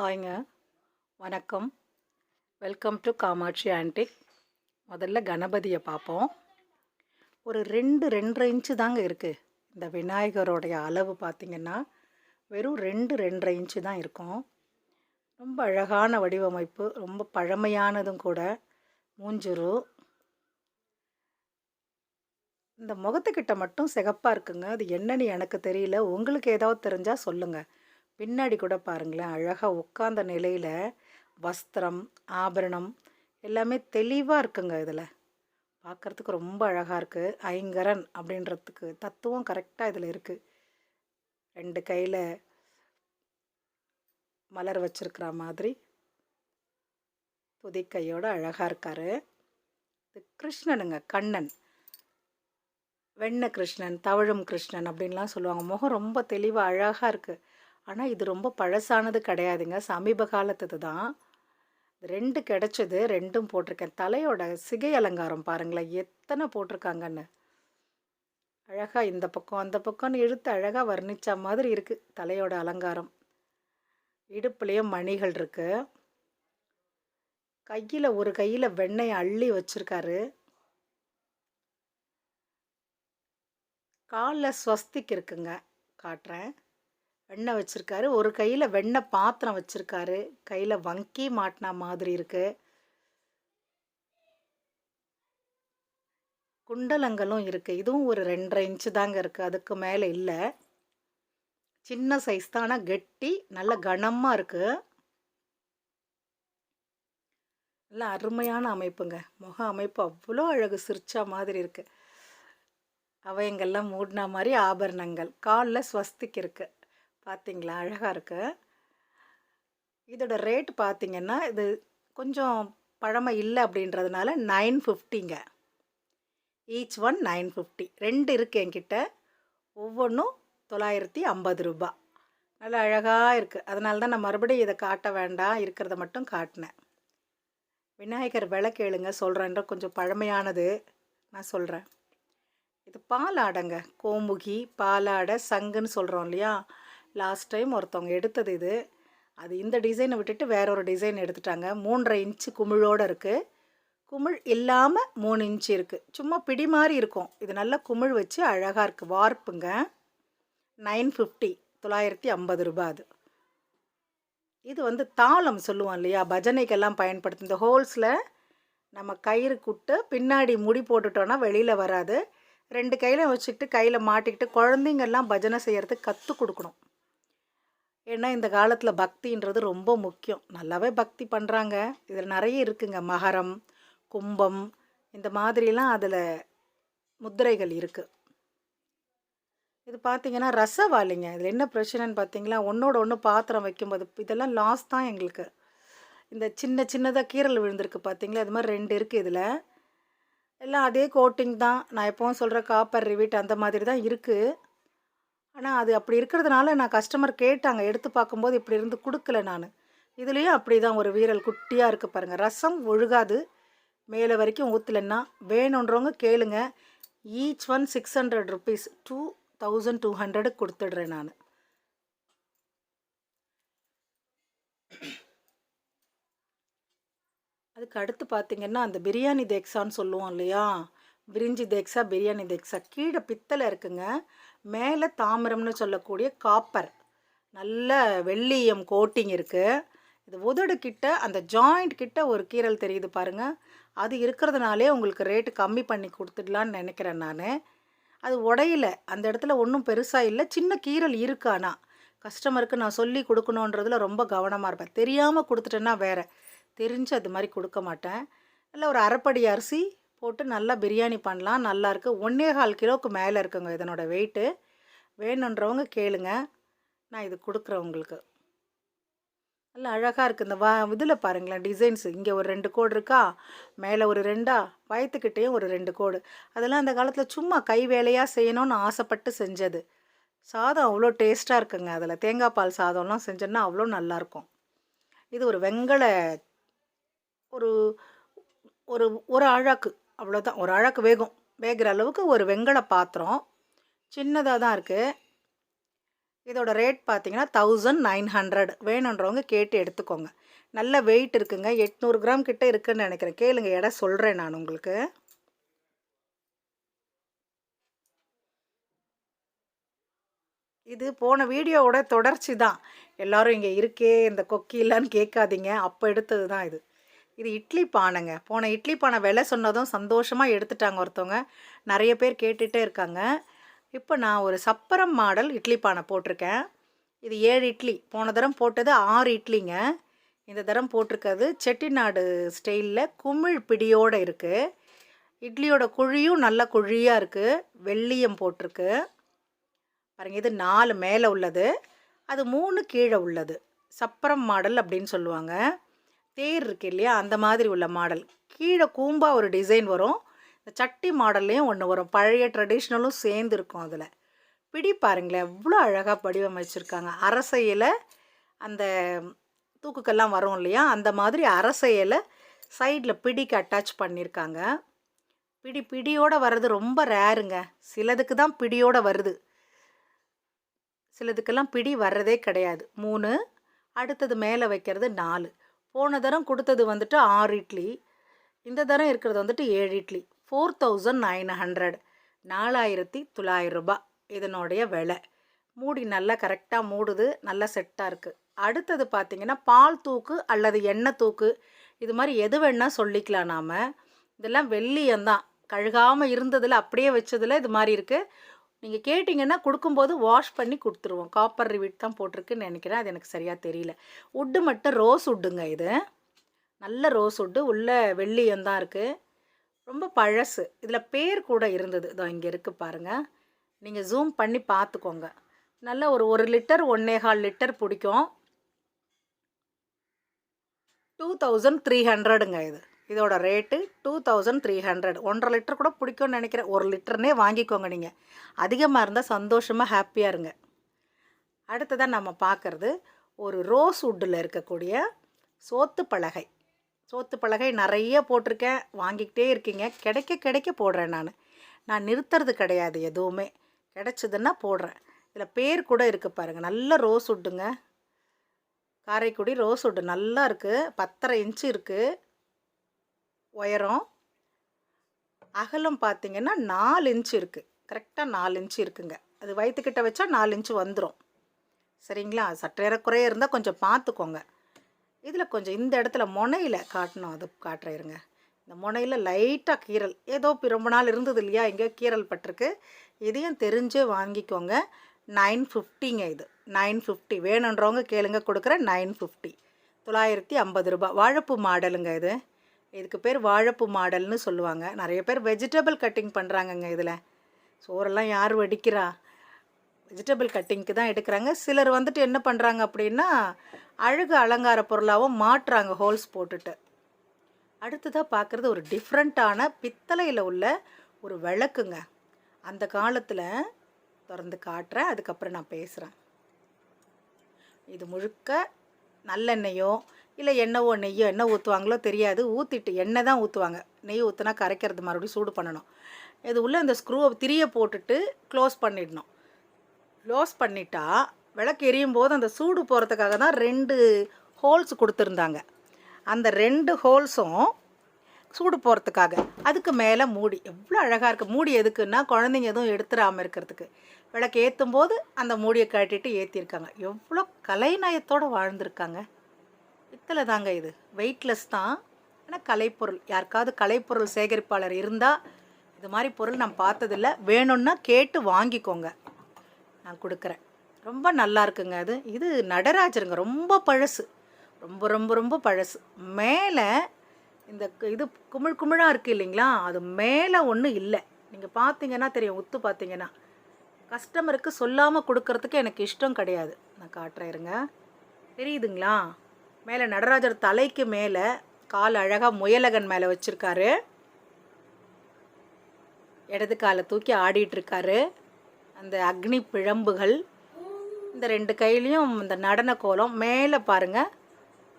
ஹாய்ங்க. வணக்கம். Welcome to Kamakshi antique முதல்ல கணபதியை பார்ப்போம் ஒரு ரெண்டு ரெண்டரை இன்ச்சு தாங்க இருக்குது இந்த விநாயகரோடைய அளவு பார்த்திங்கன்னா வெறும் ரெண்டு ரெண்டரை இன்ச்சு தான் இருக்கும். ரொம்ப அழகான வடிவமைப்பு ரொம்ப பழமையானதும் கூட. மூஞ்சுரு. இந்த முகத்துக்கிட்ட மட்டும் சிகப்பாக இருக்குங்க. அது என்னன்னு எனக்கு தெரியல. உங்களுக்கு ஏதாவது தெரிஞ்சால் சொல்லுங்கள் பின்னாடி கூட பாருங்களேன் அழகாக உட்காந்த நிலையில் வஸ்திரம் ஆபரணம் எல்லாமே தெளிவாக இருக்குங்க இதில். பார்க்குறதுக்கு ரொம்ப அழகாக இருக்குது ஐங்கரன் அப்படின்றதுக்கு தத்துவம் கரெக்டாக இதில் இருக்குது ரெண்டு கையில் மலர் வச்சிருக்கிற மாதிரி துதிக்கையோடு அழகாக இருக்கார். இது கிருஷ்ணனுங்க கண்ணன். வெண்ண கிருஷ்ணன் தவழும் கிருஷ்ணன் அப்படின்லாம் சொல்லுவாங்க. முகம் ரொம்ப தெளிவாக அழகாக இருக்குது ஆனால் இது ரொம்ப பழசானது கிடையாதுங்க. சமீப காலத்துது தான். ரெண்டு கிடச்சது ரெண்டும் போட்டிருக்கேன். தலையோட சிகை அலங்காரம் பாருங்களேன். எத்தனை போட்டிருக்காங்கன்னு. அழகாக இந்த பக்கம் அந்த பக்கம்னு இழுத்து அழகாக வர்ணித்த மாதிரி இருக்குது தலையோட அலங்காரம். இடுப்புலேயும் மணிகள் இருக்குது கையில் ஒரு கையில் வெண்ணெய் அள்ளி வச்சுருக்காரு. காலில் ஸ்வஸ்திக் இருக்குங்க. காட்டுறேன். வெண்ணெய் வச்சுருக்காரு. ஒரு கையில் வெண்ணெய் பாத்திரம் வச்சுருக்காரு. கையில் வங்கி மாட்டினா மாதிரி இருக்குது குண்டலங்களும் இருக்குது இதுவும் ஒரு ரெண்டரை இன்ச்சு தாங்க இருக்குது அதுக்கு மேலே இல்லை. சின்ன சைஸ் தான்? ஆனால் கெட்டி நல்ல கனமாக இருக்குது நல்ல அருமையான அமைப்புங்க. முக அமைப்பு அவ்வளோ அழகு சிரிச்சா மாதிரி இருக்குது அவயங்கள்லாம் மூடின மாதிரி ஆபரணங்கள். காலில் ஸ்வஸ்திக்கு இருக்குது பார்த்தீங்களா அழகாக இருக்குது இதோட ரேட் பார்த்தீங்கன்னா இது கொஞ்சம் பழமை இல்லை அப்படின்றதுனால நைன் ஃபிஃப்டிங்க ஈச் ஒன் நைன் ஃபிஃப்டி ரெண்டு இருக்குது என்கிட்ட. ஒவ்வொன்றும் தொள்ளாயிரத்தி ஐம்பது ரூபா. நல்லா அழகாக இருக்குது அதனால தான் நான் மறுபடியும் இதை காட்ட வேண்டாம். இருக்கிறத மட்டும் காட்டினேன். விநாயகர் விளக்கேளுங்க சொல்கிறேன்ற கொஞ்சம் பழமையானது. நான் சொல்கிறேன் இது பாலாடைங்க. கோமுகி பாலாடை சங்குன்னு சொல்கிறோம் இல்லையா? லாஸ்ட் டைம் ஒருத்தவங்க எடுத்தது இது. அது இந்த டிசைனை விட்டுட்டு வேற ஒரு டிசைன் எடுத்துட்டாங்க. மூன்றரை இன்ச்சு குமிழோடு இருக்குது குமிழ் இல்லாமல் மூணு இன்ச்சு இருக்குது சும்மா பிடி மாதிரி இருக்கும். இது நல்லா குமிழ் வச்சு அழகாக இருக்குது வார்ப்புங்க. நைன் ஃபிஃப்டி தொள்ளாயிரத்தி ஐம்பது ரூபாய் அது. இது வந்து தாளம் சொல்லுவோம் இல்லையா? பஜனைக்கெல்லாம் பயன்படுத்தும். இந்த ஹோல்ஸில் நம்ம கயிறு குட்டு பின்னாடி முடி போட்டுட்டோன்னா வெளியில் வராது. ரெண்டு கையில் வச்சுக்கிட்டு கையில் மாட்டிக்கிட்டு குழந்தைங்கள்லாம் பஜனை செய்கிறதுக்கு கற்றுக் கொடுக்கணும். ஏன்னா இந்த காலத்தில் பக்தின்றது ரொம்ப முக்கியம். நல்லாவே பக்தி பண்ணுறாங்க இதில் நிறைய இருக்குங்க. மகரம் கும்பம் இந்த மாதிரிலாம் அதில் முத்திரைகள் இருக்குது இது பார்த்தீங்கன்னா ரசவாளிங்க. இதில் என்ன பிரச்சனைன்னு பார்த்தீங்களா ஒன்றோட ஒன்று பாத்திரம் வைக்கும்போது இதெல்லாம் லாஸ் தான் எங்களுக்கு. இந்த சின்ன சின்னதாக கீரல் விழுந்திருக்கு பார்த்தீங்களா இது மாதிரி ரெண்டு இருக்குது இதில். எல்லாம் அதே கோட்டிங் தான். நான் எப்போவும் சொல்கிற காப்பர் ரிவிட் அந்த மாதிரி தான் இருக்குது ஆனால் அது அப்படி இருக்கிறதுனால நான் கஸ்டமர் கேட்டாங்க. எடுத்து பார்க்கும்போது இப்படி இருந்து கொடுக்கல நான். இதுலேயும் அப்படி தான் ஒரு வீரல் குட்டியாக இருக்குது பாருங்கள் ரசம் ஒழுகாது. மேலே வரைக்கும் ஊற்றலன்னா வேணுன்றவங்க கேளுங்க. Each one six hundred rupees two thousand two ஹண்ட்ரடுக்கு கொடுத்துடுறேன் நான். அதுக்கு அடுத்து பார்த்தீங்கன்னா அந்த பிரியாணி தேக்ஸான்னு சொல்லுவோம் இல்லையா? விரிஞ்சி தேக்ஸா பிரியாணி தேக்ஸா கீழே பித்தளை இருக்குங்க. மேலே தாமிரம்னு சொல்லக்கூடிய காப்பர். நல்ல வெள்ளியம் கோட்டிங் இருக்குது இது உதடு கிட்ட அந்த ஜாயிண்ட் கிட்ட ஒரு கீரல் தெரியுது பாருங்கள் அது இருக்கிறதுனாலே உங்களுக்கு ரேட்டு கம்மி பண்ணி கொடுத்துடலான்னு நினைக்கிறேன் நான். அது உடையில. அந்த இடத்துல ஒன்றும் பெருசாக இல்லை. சின்ன கீரல் இருக்கானா கஸ்டமருக்கு நான் சொல்லி கொடுக்கணுன்றதுல ரொம்ப கவனமாக இருப்பேன். தெரியாமல் கொடுத்துட்டேன்னா வேறு. தெரிஞ்சு அது மாதிரி கொடுக்க மாட்டேன். இல்லை ஒரு அரைப்படி அரிசி போட்டு நல்லா பிரியாணி பண்ணலாம். நல்லாயிருக்கு ஒன்றே கால் கிலோவுக்கு மேலே இருக்குங்க இதனோட வெயிட்டு. வேணுன்றவங்க கேளுங்க. நான் இது கொடுக்குறேன் உங்களுக்கு. நல்லா அழகாக இருக்குது இந்த வா இதில் பாருங்களேன் டிசைன்ஸ். இங்கே ஒரு ரெண்டு கோடு இருக்கா? மேலே ஒரு ரெண்டா? வயத்துக்கிட்டேயும் ஒரு ரெண்டு கோடு. அதெல்லாம் அந்த காலத்தில் சும்மா கை வேலையாக செய்யணும்னு ஆசைப்பட்டு செஞ்சது. சாதம் அவ்வளோ டேஸ்ட்டாக இருக்குங்க அதில். தேங்காய் பால் சாதம்லாம் செஞ்சோன்னா அவ்வளோ நல்லாயிருக்கும் இது ஒரு வெங்கல ஒரு ஒரு ஒரு அழகு. அவ்வளோதான் ஒரு அழகு வேகும். வேகிற அளவுக்கு ஒரு வெங்கல பாத்திரம். சின்னதாக தான் இருக்குது இதோட ரேட் பார்த்தீங்கன்னா தௌசண்ட் நைன் ஹண்ட்ரட் வேணுன்றவங்க கேட்டு எடுத்துக்கோங்க. நல்ல வெயிட் இருக்குங்க. எட்நூறு கிராம் கிட்ட இருக்குன்னு நினைக்கிறேன். கேளுங்க எடை சொல்கிறேன் நான் உங்களுக்கு. இது போன வீடியோவோட தொடர்ச்சி தான். எல்லோரும் இங்கே இருக்கே இந்த கொக்கி இல்லைன்னு கேட்காதீங்க. அப்போ எடுத்தது தான் இது. இது இட்லி பானைங்க. போன இட்லி பானை விலை சொன்னதும் சந்தோஷமாக எடுத்துட்டாங்க ஒருத்தவங்க. நிறைய பேர் கேட்டுகிட்டே இருக்காங்க. இப்போ நான் ஒரு சப்பரம் மாடல் இட்லி பானை போட்டிருக்கேன். இது ஏழு இட்லி. போன தரம் போட்டது ஆறு இட்லிங்க. இந்த தரம் போட்டிருக்கிறது செட்டிநாடு ஸ்டைலில் குமிழ் பிடியோடு இருக்குது இட்லியோட குழியும் நல்ல குழியாக இருக்குது வெள்ளியம் போட்டிருக்கு. பாருங்க இது நாலு மேலே உள்ளது. அது மூணு கீழே உள்ளது. சப்பரம் மாடல் அப்படின்னு சொல்லுவாங்க. தேர் இருக்கு இல்லையா? அந்த மாதிரி உள்ள மாடல். கீழே கூம்பாக ஒரு டிசைன் வரும். இந்த சட்டி மாடல்லையும் ஒன்று வரும். பழைய ட்ரெடிஷ்னலும் சேர்ந்து இருக்கும் அதில். பிடி பாருங்களேன் எவ்வளோ அழகாக வடிவமைச்சிருக்காங்க. அரசையில் அந்த தூக்குக்கெல்லாம் வரும் இல்லையா? அந்த மாதிரி அரசையில் சைடில் பிடிக்கு அட்டாச் பண்ணியிருக்காங்க பிடி பிடியோடு வர்றது ரொம்ப ரேருங்க. சிலதுக்கு தான் பிடியோடு வருது. சிலதுக்கெல்லாம் பிடி வர்றதே கிடையாது. மூணு அடுத்தது மேலே வைக்கிறது நாலு. போன தரம் கொடுத்தது வந்துட்டு ஆறு இட்லி. இந்த தரம் இருக்கிறது வந்துட்டு ஏழு idli. Four thousand nine hundred நாலாயிரத்தி தொள்ளாயிரம் ரூபாய் இதனுடைய விலை. மூடி நல்லா கரெக்டாக மூடுது. நல்லா செட்டாக இருக்குது அடுத்தது பார்த்திங்கன்னா பால் தூக்கு அல்லது எண்ணெய் தூக்கு. இது மாதிரி எது வேணால் சொல்லிக்கலாம் நாம். இதெல்லாம் வெள்ளியந்தான் கழுகாமல் இருந்ததில் அப்படியே வச்சதில் இது மாதிரி இருக்குது நீங்கள் கேட்டிங்கன்னா கொடுக்கும்போது வாஷ் பண்ணி கொடுத்துருவோம். காப்பர் ரிவிட் தான் போட்டிருக்குன்னு நினைக்கிறேன். அது எனக்கு சரியாக தெரியல. உட்டு மட்டும் ரோஸ் உட்டுங்க இது. நல்ல ரோஸ் உட்டு உள்ளே வெள்ளியம் தான் இருக்குது ரொம்ப பழசு. இதில் பேர் கூட இருந்தது. இதோ இங்கே இருக்குது பாருங்கள் நீங்கள் ஜூம் பண்ணி பார்த்துக்கோங்க. நல்ல ஒரு ஒரு லிட்டர் ஒன்னேகால் லிட்டர் பிடிக்கும். டூ தௌசண்ட் த்ரீ ஹண்ட்ரடுங்க இது. இதோட rate two thousand three hundred ஒன்றரை லிட்டர் கூட பிடிக்கும்னு நினைக்கிறேன். ஒரு லிட்டர்னே வாங்கிக்கோங்க நீங்கள் அதிகமாக இருந்தால் சந்தோஷமாக ஹாப்பியாக இருங்க. அடுத்ததாக நம்ம பார்க்குறது ஒரு ரோஸ் உட்டில் இருக்கக்கூடிய சோத்து பலகை. சோத்து பலகை நிறைய போட்டிருக்கேன். வாங்கிக்கிட்டே இருக்கீங்க. கிடைக்க கிடைக்க போடுறேன் நான். நான் நிறுத்துறது கிடையாது எதுவுமே. கிடச்சிதுன்னா போடுறேன். இதில் பேர் கூட இருக்குது பாருங்கள் நல்ல ரோஸ் உட்டுங்க காரைக்குடி ரோஸ் உட்டு நல்லா இருக்குது பத்தரை இன்ச்சு இருக்குது உயரம் அகலம் பார்த்திங்கன்னா நாலு இன்ச்சு இருக்குது கரெக்டாக நாலு இன்ச்சு இருக்குங்க. அது வயிற்றுக்கிட்ட வச்சா நாலு இன்ச்சு வந்துடும் சரிங்களா? சற்றேறக்குறைய இருந்தால் கொஞ்சம் பார்த்துக்கோங்க. இதில் கொஞ்சம் இந்த இடத்துல முனையில் காட்டணும். அது காட்டுறேருங்க இந்த முனையில் லைட்டாக கீரல் ஏதோ ரொம்ப நாள் இருந்தது இல்லையா? எங்கேயோ கீரல் பட்டிருக்கு. இதையும் தெரிஞ்சே வாங்கிக்கோங்க. நைன் ஃபிஃப்டிங்க இது. Nine fifty. வேணுன்றவங்க கேளுங்க. கொடுக்குற நைன் ஃபிஃப்டி. தொள்ளாயிரத்தி ஐம்பது ரூபாய். வாழைப்பூ மாடலுங்க இது. இதுக்கு பேர் வாழைப்பூ மாடல்னு சொல்லுவாங்க. நிறைய பேர் வெஜிடபிள் கட்டிங் பண்ணுறாங்கங்க இதில். சோறெல்லாம் யார் வடிக்கிறா? வெஜிடபிள் கட்டிங்க்கு தான் எடுக்கிறாங்க. சிலர் வந்துட்டு என்ன பண்ணுறாங்க அப்படின்னா அழகு அலங்கார பொருளாகவும் மாட்டுறாங்க ஹோல்ஸ் போட்டுட்டு. அடுத்ததாக பார்க்குறது ஒரு டிஃப்ரெண்ட்டான பித்தளையில் உள்ள ஒரு விளக்குங்க. அந்த காலத்தில் திறந்து காட்டுறேன் அதுக்கப்புறம் நான் பேசுகிறேன் இது முழுக்க நல்லெண்ணெயோ இல்லை எண்ணெவோ நெய்யோ என்ன ஊற்றுவாங்களோ தெரியாது. ஊற்றிட்டு எண்ணெய் தான் ஊற்றுவாங்க நெய் ஊற்றுனா கரைக்கிறது மறுபடியும் சூடு பண்ணணும். இது உள்ளே அந்த ஸ்க்ரூவை திரிய போட்டுட்டு க்ளோஸ் பண்ணிடணும். க்ளோஸ் பண்ணிட்டா விளக்கு எரியும் போது அந்த சூடு போகிறதுக்காக தான் ரெண்டு ஹோல்ஸ் கொடுத்துருந்தாங்க. அந்த ரெண்டு ஹோல்ஸும் சூடு போகிறதுக்காக அதுக்கு மேலே மூடி. எவ்வளோ அழகாக இருக்குது மூடி எதுக்குன்னா குழந்தைங்க எதுவும் எடுத்துடாமல் இருக்கிறதுக்கு. விளக்கு ஏற்றும் போது அந்த மூடியை கட்டிட்டு ஏற்றிருக்காங்க எவ்வளோ கலைநயத்தோடு வாழ்ந்திருக்காங்க. பித்தளை தாங்க இது. வெயிட்லெஸ் தான். ஆனால் கலைப்பொருள். யாருக்காவது கலைப்பொருள் சேகரிப்பாளர் இருந்தால் இது மாதிரி பொருள் நான் பார்த்ததில்ல. வேணும்னா கேட்டு வாங்கிக்கோங்க. நான் கொடுக்குறேன். ரொம்ப நல்லா இருக்குங்க அது. இது நடராஜருங்க. ரொம்ப பழசு. ரொம்ப ரொம்ப ரொம்ப பழசு. மேலே இந்த இது குமிழ் குமிழாக இருக்குது இல்லைங்களா? அது மேலே ஒன்றும் இல்லை. நீங்கள் பார்த்தீங்கன்னா தெரியும். உத்து பார்த்தீங்கன்னா. கஸ்டமருக்கு சொல்லாமல் கொடுக்கறதுக்கு எனக்கு இஷ்டம் கிடையாது. நான் காட்டுறேன் இருங்க. தெரியுதுங்களா? மேலே நடராஜர் தலைக்கு மேலே கால் அழகாக முயலகன் மேலே வச்சுருக்காரு. இடது காலை தூக்கி ஆடிட்டுருக்காரு அந்த அக்னி பிழம்புகள் இந்த ரெண்டு கையிலையும் இந்த நடன கோலம் மேலே பாருங்கள்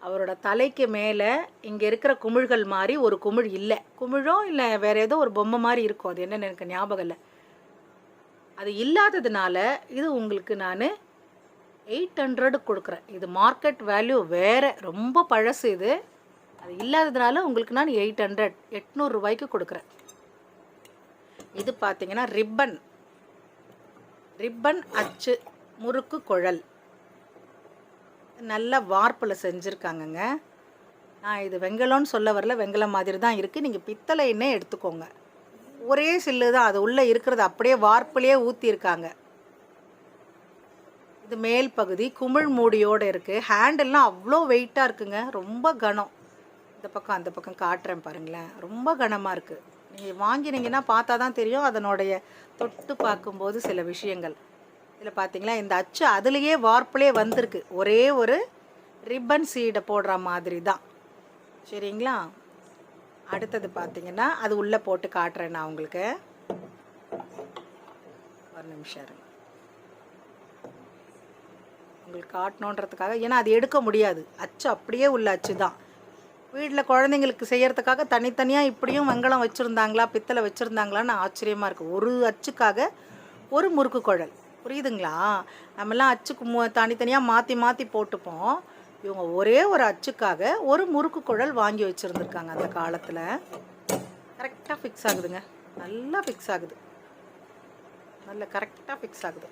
அவரோட தலைக்கு மேலே இங்கே இருக்கிற குமிழ்கள் மாதிரி ஒரு குமிழ் இல்லை. குமிழோ இல்லை வேறு ஏதோ ஒரு பொம்மை மாதிரி இருக்கும். அது என்னென்னு எனக்கு ஞாபகம் இல்லை. அது இல்லாததுனால இது உங்களுக்கு நான் எயிட் ஹண்ட்ரடு கொடுக்குறேன். இது மார்க்கெட் வேல்யூ வேறு ரொம்ப பழசு இது. அது இல்லாததுனால உங்களுக்கு நான் எயிட் ஹண்ட்ரட் எட்நூறுரூவாய்க்கு கொடுக்குறேன். இது பார்த்தீங்கன்னா ரிப்பன். ரிப்பன் அச்சு முறுக்கு குழல். நல்ல வார்ப்பில் செஞ்சுருக்காங்கங்க. நான் இது வெங்கலம்னு சொல்ல வரல வெங்கலம் மாதிரி தான் இருக்குது நீங்கள் பித்தளைன்னே எடுத்துக்கோங்க. ஒரே சில்லு தான் அது உள்ளே இருக்கிறது அப்படியே வார்ப்புலேயே ஊற்றிருக்காங்க இது மேல் பகுதி குமிழ் மூடியோடு இருக்குது ஹேண்டெல்லாம் அவ்வளோ வெயிட்டாக இருக்குங்க. ரொம்ப கனம். இந்த பக்கம் அந்த பக்கம் காட்டுறேன் பாருங்களேன். ரொம்ப கனமாக இருக்குது நீங்கள் வாங்கினீங்கன்னா பார்த்தா தான் தெரியும். அதனுடைய தொட்டு பார்க்கும்போது சில விஷயங்கள். இதில் பார்த்தீங்களா இந்த அச்சு அதுலேயே வார்ப்புலேயே வந்திருக்கு. ஒரே ஒரு ரிப்பன் சீடை போடுற மாதிரி தான் சரிங்களா? அடுத்தது பார்த்தீங்கன்னா அது உள்ளே போட்டு காட்டுறேன் நான் உங்களுக்கு. ஒரு நிமிஷம் இருங்க. உங்களுக்கு காட்டணுன்றதுக்காக ஏன்னா அது எடுக்க முடியாது. அச்சு அப்படியே உள்ள அச்சு தான். வீட்டில் குழந்தைங்களுக்கு செய்கிறதுக்காக தனித்தனியாக இப்படியும் வெங்கலம் வச்சுருந்தாங்களா பித்தளை வச்சுருந்தாங்களான்னு ஆச்சரியமாக இருக்குது ஒரு அச்சுக்காக ஒரு முறுக்கு குழல். புரியுதுங்களா? நம்மலாம் அச்சுக்கு மு தனித்தனியாக மாற்றி மாற்றி போட்டுப்போம். இவங்க ஒரே ஒரு அச்சுக்காக ஒரு முறுக்கு குழல் வாங்கி வச்சுருந்துருக்காங்க அந்த காலத்தில். கரெக்டாக ஃபிக்ஸ் ஆகுதுங்க. நல்லா ஃபிக்ஸ் ஆகுது. நல்ல கரெக்டாக ஃபிக்ஸ் ஆகுது.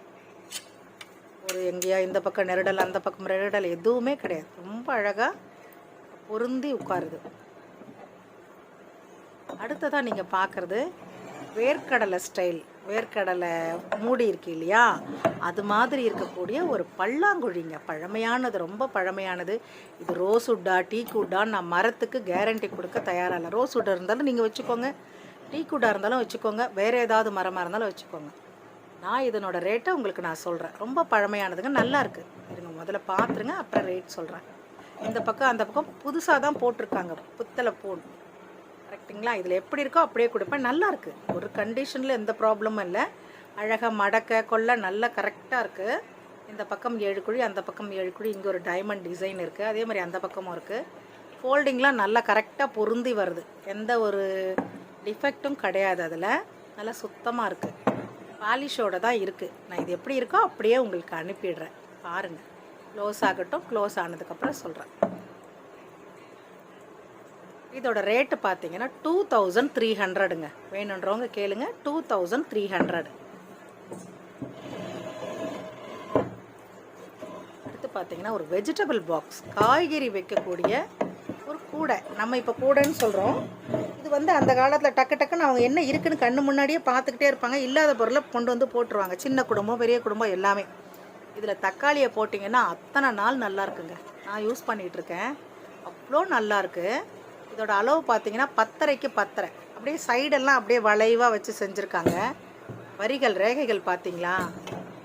ஒரு எங்கேயா இந்த பக்கம் நெருடல் அந்த பக்கம் நெருடல் எதுவுமே கிடையாது. ரொம்ப அழகாக பொருந்தி உட்காருது. அடுத்ததாக நீங்கள் பார்க்குறது வேர்க்கடலை ஸ்டைல். வேர்க்கடலை மூடி இருக்கு இல்லையா? அது மாதிரி இருக்கக்கூடிய ஒரு பல்லாங்குழிங்க. பழமையானது ரொம்ப பழமையானது. இது ரோஸ் உட்டா டீ குட்டான்னு நான் மரத்துக்கு கேரண்டி கொடுக்க தயாராக இல்லை. ரோஸ் உட்டா இருந்தாலும் நீங்கள் வச்சுக்கோங்க. டீ குட்டா இருந்தாலும் வச்சுக்கோங்க. வேறு ஏதாவது மரமாக இருந்தாலும் வச்சுக்கோங்க. நான் இதனோட ரேட்டை உங்களுக்கு நான் சொல்கிறேன் ரொம்ப பழமையானதுங்க நல்லா இருக்குது இருங்க முதல்ல பார்த்துருங்க அப்புறம் ரேட் சொல்கிறேன் இந்த பக்கம் அந்த பக்கம் புதுசாக தான் போட்டிருக்காங்க. புத்தலை போன் கரெக்டுங்களா இதில் எப்படி இருக்கோ அப்படியே கொடுப்பேன். நல்லாயிருக்கு ஒரு கண்டிஷனில் எந்த ப்ராப்ளமும் இல்லை. அழகாக மடக்க கொள்ள நல்லா கரெக்டாக இருக்குது இந்த பக்கம் ஏழு குழி அந்த பக்கம் ஏழு குழி. இங்கே ஒரு டைமண்ட் டிசைன் இருக்குது அதே மாதிரி அந்த பக்கமும் இருக்குது ஃபோல்டிங்லாம் நல்லா கரெக்டாக பொருந்தி வருது. எந்த ஒரு டிஃபெக்ட்டும் கிடையாது அதில். நல்லா சுத்தமாக இருக்குது பாலிஷோடு தான் இருக்குது நான் இது எப்படி இருக்கோ அப்படியே உங்களுக்கு அனுப்பிடுறேன். பாருங்கள் க்ளோஸ் ஆகட்டும் க்ளோஸ் ஆனதுக்கப்புறம் சொல்கிறேன் இதோட ரேட்டு பார்த்தீங்கன்னா டூ தௌசண்ட் த்ரீ ஹண்ட்ரடுங்க வேணுன்றவங்க கேளுங்க. டூ தௌசண்ட் த்ரீ ஹண்ட்ரட் அடுத்து பார்த்தீங்கன்னா ஒரு வெஜிடபிள் பாக்ஸ் காய்கறி வைக்கக்கூடிய ஒரு கூடை. நம்ம இப்போ கூடைன்னு சொல்கிறோம் இது வந்து அந்த காலத்தில் டக்கு டக்குன்னு அவங்க என்ன இருக்குன்னு கண்ணு முன்னாடியே பார்த்துக்கிட்டே இருப்பாங்க. இல்லாத பொருளை கொண்டு வந்து போட்டுருவாங்க. சின்ன குடும்பம் பெரிய குடும்பம் எல்லாமே. இதில் தக்காளியை போட்டிங்கன்னா அத்தனை நாள் நல்லா இருக்குங்க. நான் யூஸ் பண்ணிகிட்ருக்கேன் அவ்வளோ நல்லாயிருக்கு இதோட அளவு பார்த்தீங்கன்னா பத்தரைக்கு பத்தரை. அப்படியே சைடெல்லாம் அப்படியே வளைவாக வச்சு செஞ்சுருக்காங்க. வரிகள் ரேகைகள் பார்த்தீங்களா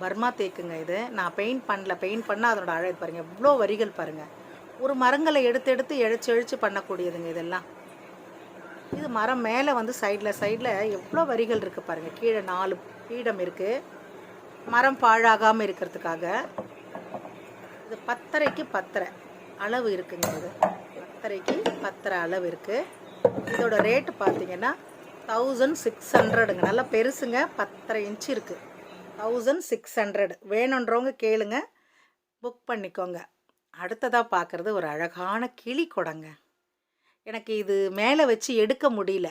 பர்மா தேக்குங்க இது. நான் பெயிண்ட் பண்ணல. பெயிண்ட் பண்ணால் அதனோட அழகு பாருங்கள் இவ்வளோ வரிகள் பாருங்கள் ஒரு மரங்களை எடுத்து எடுத்து இழைச்சி இழைச்சி பண்ணக்கூடியதுங்க இதெல்லாம். இது மரம் மேலே வந்து சைடில் சைடில் எவ்வளோ வரிகள் இருக்குது பாருங்கள் கீழே நாலு பீடம் இருக்குது மரம் பாழாகாமல் இருக்கிறதுக்காக இது பத்தரைக்கு பத்தரை அளவு இருக்குங்க இது. பத்தரைக்கு பத்தரை அளவு இருக்குது இதோட ரேட்டு பார்த்தீங்கன்னா தௌசண்ட் சிக்ஸ் ஹண்ட்ரடுங்க நல்லா பெருசுங்க பத்தரை இன்ச்சு இருக்குது தௌசண்ட் சிக்ஸ் ஹண்ட்ரட் வேணுன்றவங்க கேளுங்க. புக் பண்ணிக்கோங்க. அடுத்ததாக பார்க்குறது ஒரு அழகான கிளி கொடைங்க. எனக்கு இது மேலே வச்சு எடுக்க முடியல.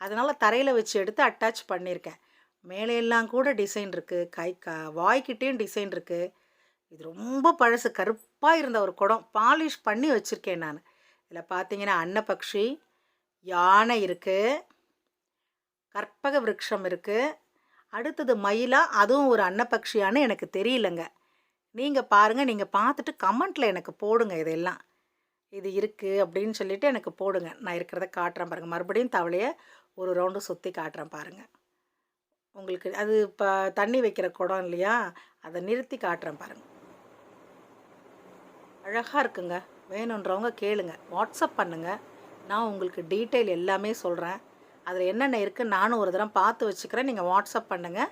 அதனால் தரையில் வச்சு எடுத்து அட்டாச் பண்ணியிருக்கேன் மேலே எல்லாம் கூட டிசைன் இருக்குது கை க வாய்க்கிட்டேயும் டிசைன் இருக்குது இது ரொம்ப பழசு கருப்பாக இருந்த ஒரு குடம். பாலிஷ் பண்ணி வச்சுருக்கேன் நான். இதில் பார்த்தீங்கன்னா அன்னபக்ஷி யானை இருக்குது கற்பக விருட்சம் இருக்குது அடுத்தது மயிலா. அதுவும் ஒரு அன்னப்பக்ஷியான்னு எனக்கு தெரியலங்க. நீங்கள் பாருங்கள் நீங்கள் பார்த்துட்டு கமெண்ட்டில் எனக்கு போடுங்க இதெல்லாம். இது இருக்குது அப்படின்னு சொல்லிவிட்டு எனக்கு போடுங்க. நான் இருக்கிறத காட்டுறேன் பாருங்கள் மறுபடியும் தவளையை ஒரு ரவுண்டு சுற்றி காட்டுறேன் பாருங்கள் உங்களுக்கு அது இப்போ தண்ணி வைக்கிற குடம் இல்லையா? அதை நிறுத்தி காட்டுறேன் பாருங்கள் அழகாக இருக்குங்க. வேணுன்றவங்க கேளுங்க. வாட்ஸ்அப் பண்ணுங்கள் நான் உங்களுக்கு டீட்டெயில் எல்லாமே சொல்கிறேன் அதில் என்னென்ன இருக்குது நானும் ஒரு தடவை பார்த்து வச்சுக்கிறேன். நீங்கள் வாட்ஸ்அப் பண்ணுங்கள்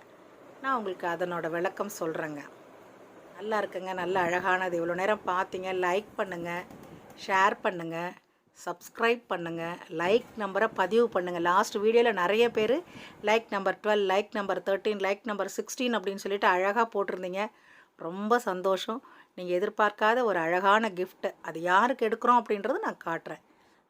நான் உங்களுக்கு அதனோட விளக்கம் சொல்கிறேங்க நல்லா இருக்குங்க. நல்ல அழகானது. இவ்வளோ நேரம் பார்த்தீங்க. லைக் பண்ணுங்கள் ஷேர் பண்ணுங்கள் சப்ஸ்கிரைப் பண்ணுங்கள் லைக் நம்பரை பதிவு பண்ணுங்கள் லாஸ்ட் வீடியோவில் நிறைய பேர் like number twelve like number thirteen like number sixteen அப்படின்னு சொல்லிட்டு அழகாக போட்டிருந்தீங்க. ரொம்ப சந்தோஷம். நீங்கள் எதிர்பார்க்காத ஒரு அழகான கிஃப்ட்டு அது யாருக்கு எடுக்கிறோம் அப்படின்றது நான் காட்டுறேன்.